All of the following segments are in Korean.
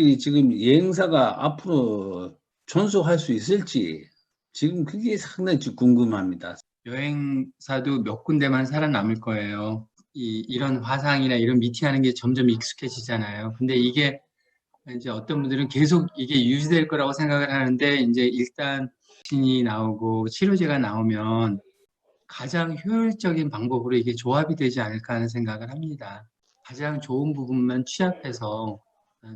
이 지금 여행사가 앞으로 존속할 수 있을지 지금 그게 상당히 좀 궁금합니다. 여행사도 몇 군데만 살아남을 거예요. 이, 이런 화상이나 이런 미팅하는 게 점점 익숙해지잖아요. 근데 이게 이제 어떤 분들은 계속 이게 유지될 거라고 생각을 하는데 이제 일단 백신이 나오고 치료제가 나오면 가장 효율적인 방법으로 이게 조합이 되지 않을까 하는 생각을 합니다. 가장 좋은 부분만 취합해서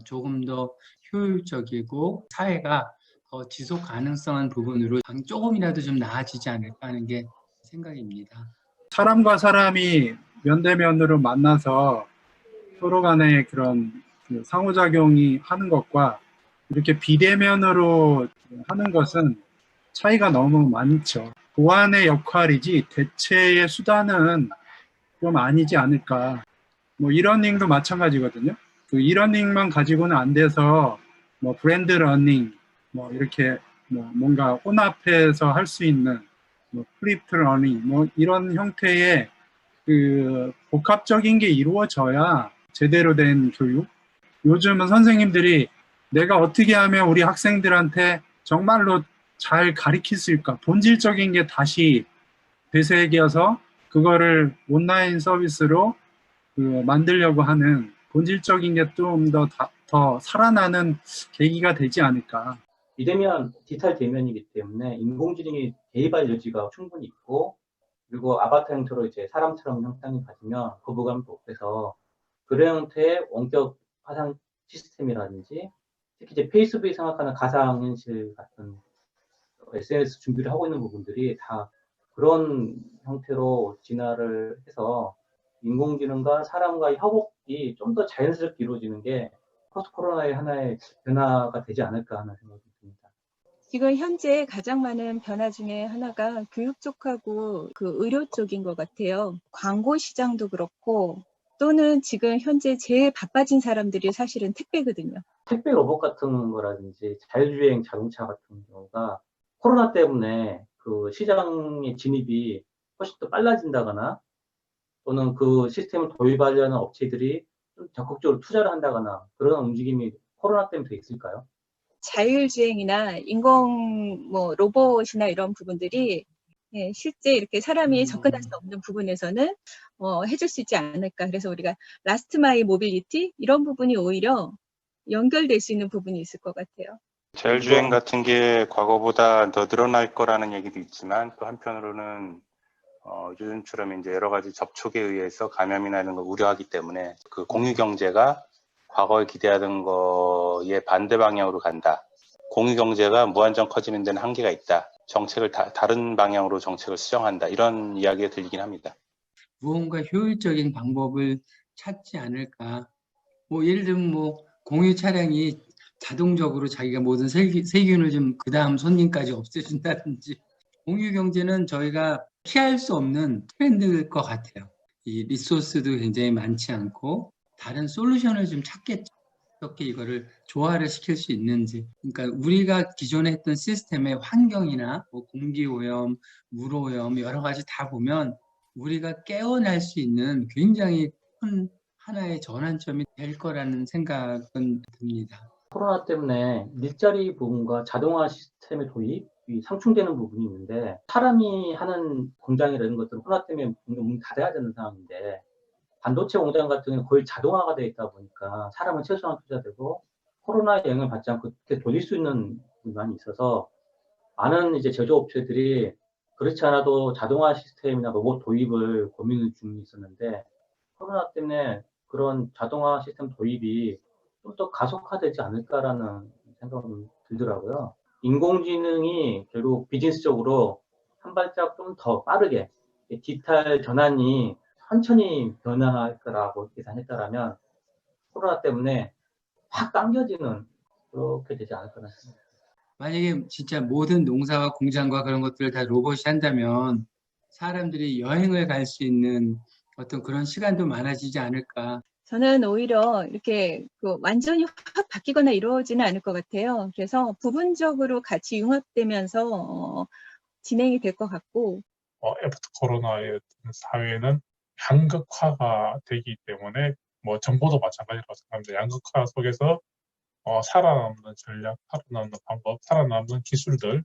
조금 더 효율적이고 사회가 더 지속 가능성한 부분으로 조금이라도 좀 나아지지 않을까 하는 게 생각입니다. 사람과 사람이 면대면으로 만나서 서로 간의 그런 그 상호작용이 하는 것과 이렇게 비대면으로 하는 것은 차이가 너무 많죠. 보완의 역할이지 대체의 수단은 좀 아니지 않을까. 뭐 이러닝도 마찬가지거든요. 그 이러닝만 가지고는 안 돼서 뭐 브랜드 러닝 뭐 이렇게 뭐 뭔가 혼합해서 할 수 있는 뭐 플립트 러닝 뭐 이런 형태의 그 복합적인 게 이루어져야 제대로 된 교육. 요즘은 선생님들이 내가 어떻게 하면 우리 학생들한테 정말로 잘 가르칠 수 있을까? 본질적인 게 다시 되새겨서 그거를 온라인 서비스로 그 만들려고 하는 본질적인 게 좀 더 더 살아나는 계기가 되지 않을까. 비대면 디지털 대면이기 때문에 인공지능이 대입할 여지가 충분히 있고 그리고 아바타 형태로 이제 사람처럼 형상이 가지면 거부감도 없어서 그런 형태의 원격 화상 시스템이라든지 특히 이제 페이스북이 생각하는 가상현실 같은 SNS 준비를 하고 있는 부분들이 다 그런 형태로 진화를 해서 인공지능과 사람과의 협업 이 좀 더 자연스럽게 이루어지는 게 포스트 코로나의 하나의 변화가 되지 않을까 하는 생각이 듭니다. 지금 현재 가장 많은 변화 중에 하나가 교육 쪽하고 그 의료 쪽인 것 같아요. 광고 시장도 그렇고 또는 지금 현재 제일 바빠진 사람들이 사실은 택배거든요. 택배 로봇 같은 거라든지 자율주행 자동차 같은 경우가 코로나 때문에 그 시장의 진입이 훨씬 더 빨라진다거나 또는 그 시스템을 도입하려는 업체들이 좀 적극적으로 투자를 한다거나 그런 움직임이 코로나 때문에 더 있을까요? 자율주행이나 인공 뭐 로봇이나 이런 부분들이 예, 실제 이렇게 사람이 음. 접근할 수 없는 부분에서는 어, 해줄 수 있지 않을까. 그래서 우리가 라스트 마이 모빌리티 이런 부분이 오히려 연결될 수 있는 부분이 있을 것 같아요. 자율주행 같은 게 과거보다 더 늘어날 거라는 얘기도 있지만 또 한편으로는 어, 요즘처럼 이제 여러 가지 접촉에 의해서 감염이나 이런 걸 우려하기 때문에 그 공유 경제가 과거에 기대하던 거에 반대 방향으로 간다. 공유 경제가 무한정 커지는 데는 한계가 있다. 정책을 다, 다른 방향으로 정책을 수정한다. 이런 이야기가 들리긴 합니다. 무언가 효율적인 방법을 찾지 않을까. 뭐 예를 들면 뭐 공유 차량이 자동적으로 자기가 모든 세균, 세균을 좀 그 다음 손님까지 없애준다든지 공유 경제는 저희가 피할 수 없는 트렌드일 것 같아요. 이 리소스도 굉장히 많지 않고 다른 솔루션을 좀 찾겠죠. 어떻게 이거를 조화를 시킬 수 있는지. 그러니까 우리가 기존에 했던 시스템의 환경이나 뭐 공기 오염, 물 오염 여러 가지 다 보면 우리가 깨어날 수 있는 굉장히 큰 하나의 전환점이 될 거라는 생각은 듭니다. 코로나 때문에 일자리 부분과 자동화 시스템의 도입이 상충되는 부분이 있는데 사람이 하는 공장이라는 것들은 코로나 때문에 문이 닫아야 되는 상황인데 반도체 공장 같은 경우는 거의 자동화가 되어 있다 보니까 사람은 최소한 투자되고 코로나의 영향을 받지 않고 그렇게 돌릴 수 있는 부분이 있어서 많은 이제 제조업체들이 그렇지 않아도 자동화 시스템이나 로봇 도입을 고민 중에 있었는데 코로나 때문에 그런 자동화 시스템 도입이 좀 더 가속화되지 않을까라는 생각이 들더라고요. 인공지능이 결국 비즈니스적으로 한 발짝 좀 더 빠르게 디지털 전환이 천천히 변화할 거라고 계산했다라면 코로나 때문에 확 당겨지는 그렇게 되지 않을까라는 생각이 만약에 진짜 모든 농사와 공장과 그런 것들을 다 로봇이 한다면 사람들이 여행을 갈 수 있는 어떤 그런 시간도 많아지지 않을까. 저는 오히려 이렇게 그 완전히 확 바뀌거나 이루어지는 않을 것 같아요. 그래서 부분적으로 같이 융합되면서 어, 진행이 될 것 같고 어, 애프터 코로나의 사회는 양극화가 되기 때문에 뭐 정보도 마찬가지라고 생각합니다. 양극화 속에서 어, 살아남는 전략, 살아남는 방법, 살아남는 기술들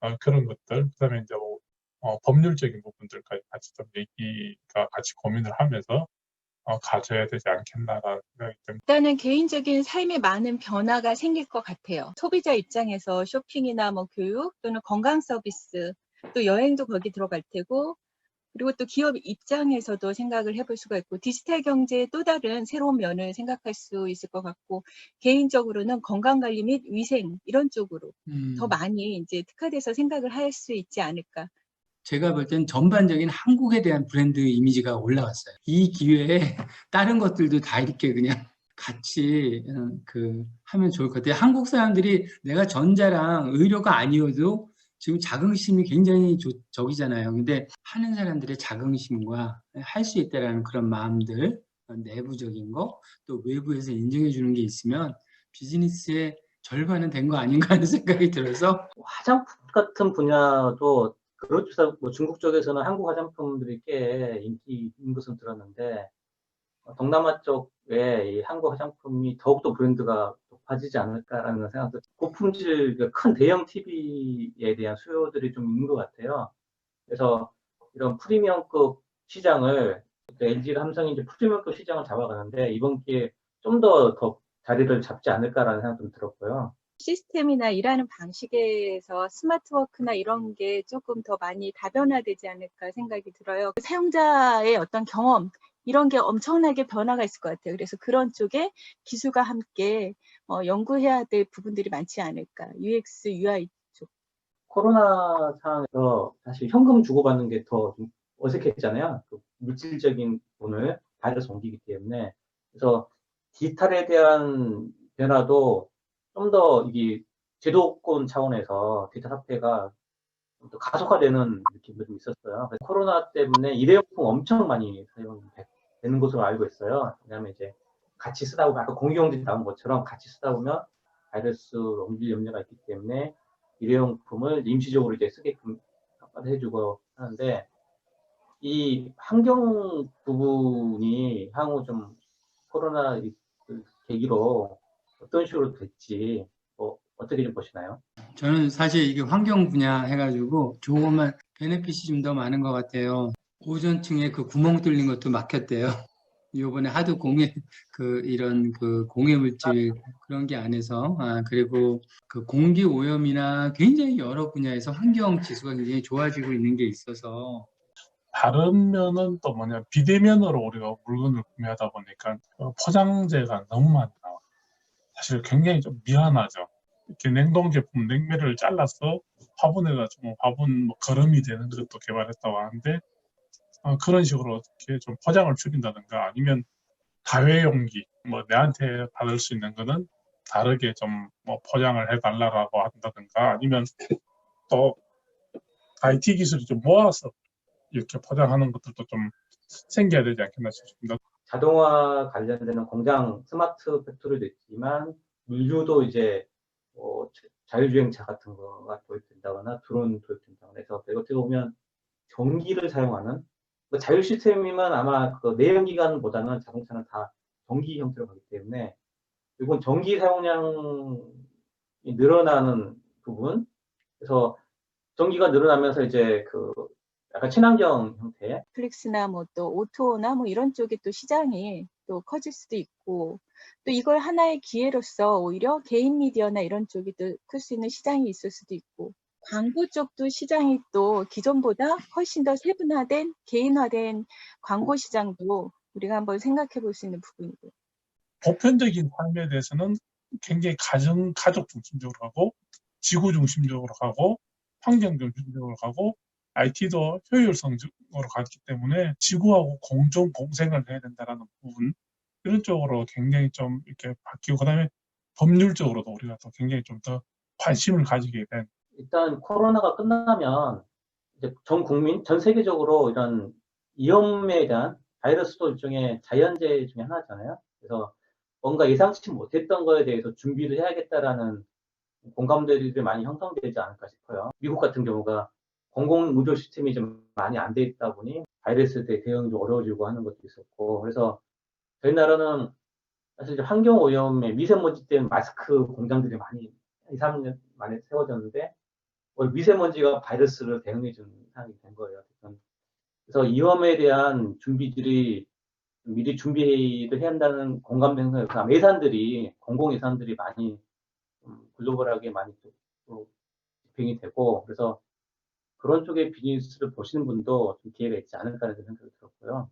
어, 그런 것들, 그다음에 이제 뭐, 어, 법률적인 부분들까지 같이 좀 얘기가 같이 고민을 하면서 어, 가져야 되지 않겠나라는 생각이 듭니다. 일단은 개인적인 삶에 많은 변화가 생길 것 같아요. 소비자 입장에서 쇼핑이나 뭐 교육 또는 건강 서비스 또 여행도 거기 들어갈 테고 그리고 또 기업 입장에서도 생각을 해볼 수가 있고 디지털 경제의 또 다른 새로운 면을 생각할 수 있을 것 같고 개인적으로는 건강 관리 및 위생 이런 쪽으로 음, 더 많이 이제 특화돼서 생각을 할 수 있지 않을까. 제가 볼 땐 전반적인 한국에 대한 브랜드 이미지가 올라갔어요. 이 기회에 다른 것들도 다 이렇게 그냥 같이 어, 그 하면 좋을 것 같아요. 한국 사람들이 내가 전자랑 의료가 아니어도 지금 자긍심이 굉장히 조- 적이잖아요. 근데 하는 사람들의 자긍심과 할 수 있다라는 그런 마음들, 어, 내부적인 거, 또 외부에서 인정해 주는 게 있으면 비즈니스의 절반은 된 거 아닌가 하는 생각이 들어서 화장품 같은 분야도 그렇죠. 뭐 중국 쪽에서는 한국 화장품들이 꽤 인기 있는 것은 들었는데 어, 동남아 쪽에 이 한국 화장품이 더욱더 브랜드가 높아지지 않을까라는 생각도 고품질 그큰 대형 TV에 대한 수요들이 좀 있는 것 같아요. 그래서 이런 프리미엄급 시장을 LG랑 삼성이 이제 프리미엄급 시장을 잡아가는데 이번 기회에 좀 더 더 자리를 잡지 않을까라는 생각도 좀 들었고요. 시스템이나 일하는 방식에서 스마트워크나 이런 게 조금 더 많이 다변화되지 않을까 생각이 들어요. 사용자의 어떤 경험, 이런 게 엄청나게 변화가 있을 것 같아요. 그래서 그런 쪽에 기술과 함께 어, 연구해야 될 부분들이 많지 않을까. UX, UI 쪽. 코로나 상황에서 사실 현금 주고받는 게 더 어색했잖아요. 그 물질적인 돈을 바이러스 옮기기 때문에. 그래서 디지털에 대한 변화도 좀 더 이게 제도권 차원에서 디지털 화폐가 좀더 가속화되는 느낌도 좀 있었어요. 코로나 때문에 일회용품 엄청 많이 사용되는 것으로 알고 있어요. 왜냐하면 이제 같이 쓰다 보면 아까 공유용지 나온 것처럼 같이 쓰다 보면 바이러스를 옮길 염려가 있기 때문에 일회용품을 임시적으로 이제 쓰게끔 해주고 하는데 이 환경 부분이 향후 좀 코로나 이- 그 계기로 어떤 식으로 될지 뭐 어떻게 좀 보시나요? 저는 사실 이게 환경 분야 해가지고 조금만 베네핏이 좀 더 많은 것 같아요. 오존층에 그 구멍 뚫린 것도 막혔대요. 요번에 하도 공해 그 이런 그 공해 물질 그런 게 안에서 아 그리고 그 공기 오염이나 굉장히 여러 분야에서 환경 지수가 굉장히 좋아지고 있는 게 있어서 다른 면은 또 뭐냐 비대면으로 우리가 물건을 구매하다 보니까 어, 포장재가 너무 많이 나와. 사실 굉장히 좀 미안하죠. 이렇게 냉동 제품 냉매를 잘라서 화분해가지고 화분 뭐 거름이 되는 것도 개발했다고 하는데 어, 그런 식으로 이렇게 좀 포장을 줄인다든가 아니면 다회용기 뭐 내한테 받을 수 있는 거는 다르게 좀 뭐 포장을 해달라고 한다든가 아니면 또 IT 기술이 좀 모아서 이렇게 포장하는 것들도 좀 생겨야 되지 않겠나 싶습니다. 자동화 관련되는 공장 스마트 팩토리도 있지만 물류도 이제 뭐 자- 자율주행차 같은 거가 도입된다거나 드론 도입된다거나 해서 어떻게 보면 전기를 사용하는 뭐 자율 시스템이면 아마 그 내연기관보다는 자동차는 다 전기 형태로 가기 때문에 이건 전기 사용량이 늘어나는 부분 그래서 전기가 늘어나면서 이제 그 약간 친환경 형태. 플릭스나 뭐 또 오토나 뭐 이런 쪽에 또 시장이 또 커질 수도 있고 또 이걸 하나의 기회로서 오히려 개인 미디어나 이런 쪽이 또 클 수 있는 시장이 있을 수도 있고 광고 쪽도 시장이 또 기존보다 훨씬 더 세분화된 개인화된 광고 시장도 우리가 한번 생각해 볼 수 있는 부분이고 보편적인 삶에 대해서는 굉장히 가정, 가족 중심적으로 가고, 지구 중심적으로 가고, 환경 중심적으로 가고, IT도 효율성적으로 가기 때문에 지구하고 공존 공생을 해야 된다라는 부분, 이런 쪽으로 굉장히 좀 이렇게 바뀌고, 그 다음에 법률적으로도 우리가 또 굉장히 좀 더 관심을 가지게 된 일단 코로나가 끝나면 이제 전 국민, 전 세계적으로 이런 위험에 대한 바이러스도 일종의 자연재해 중에 하나잖아요. 그래서 뭔가 예상치 못했던 거에 대해서 준비를 해야겠다라는 공감대들이 많이 형성되지 않을까 싶어요. 미국 같은 경우가 공공 의료 시스템이 좀 많이 안 돼 있다 보니 바이러스에 대응이 좀 어려워지고 하는 것도 있었고, 그래서 저희 나라는 사실 환경 오염에 미세먼지 때문에 마스크 공장들이 많이 2, 3년 만에 세워졌는데 미세먼지가 바이러스를 대응해 주는 상황이 된 거예요. 그래서 위험에 대한 준비들이 미리 준비를 해야 한다는 공감대 형성에 그 예산들이 공공 예산들이 많이 좀 글로벌하게 많이 또- 또 집행이 되고 그래서 그런 쪽의 비즈니스를 보시는 분도 좀 기회가 있지 않을까라는 생각이 들었고요.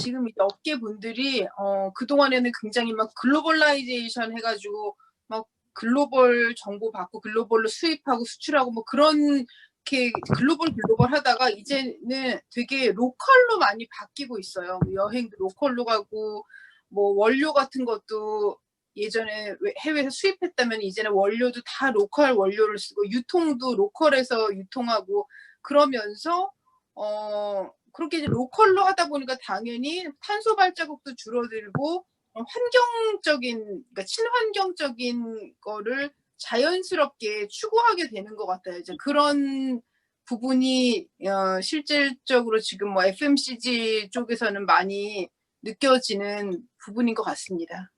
지금 업계 분들이 어 그동안에는 굉장히 막 글로벌라이제이션 해가지고 막 글로벌 정보 받고 글로벌로 수입하고 수출하고 뭐 그런 이렇게 글로벌 글로벌 하다가 이제는 되게 로컬로 많이 바뀌고 있어요. 뭐 여행도 로컬로 가고 뭐 원료 같은 것도 예전에 왜- 해외에서 수입했다면 이제는 원료도 다 로컬 원료를 쓰고 유통도 로컬에서 유통하고 그러면서 어 그렇게 이제 로컬로 하다 보니까 당연히 탄소 발자국도 줄어들고 어, 환경적인 그러니까 친환경적인 거를 자연스럽게 추구하게 되는 것 같아요. 이제 그런 부분이 어, 실질적으로 지금 뭐 FMCG 쪽에서는 많이 느껴지는 부분인 것 같습니다.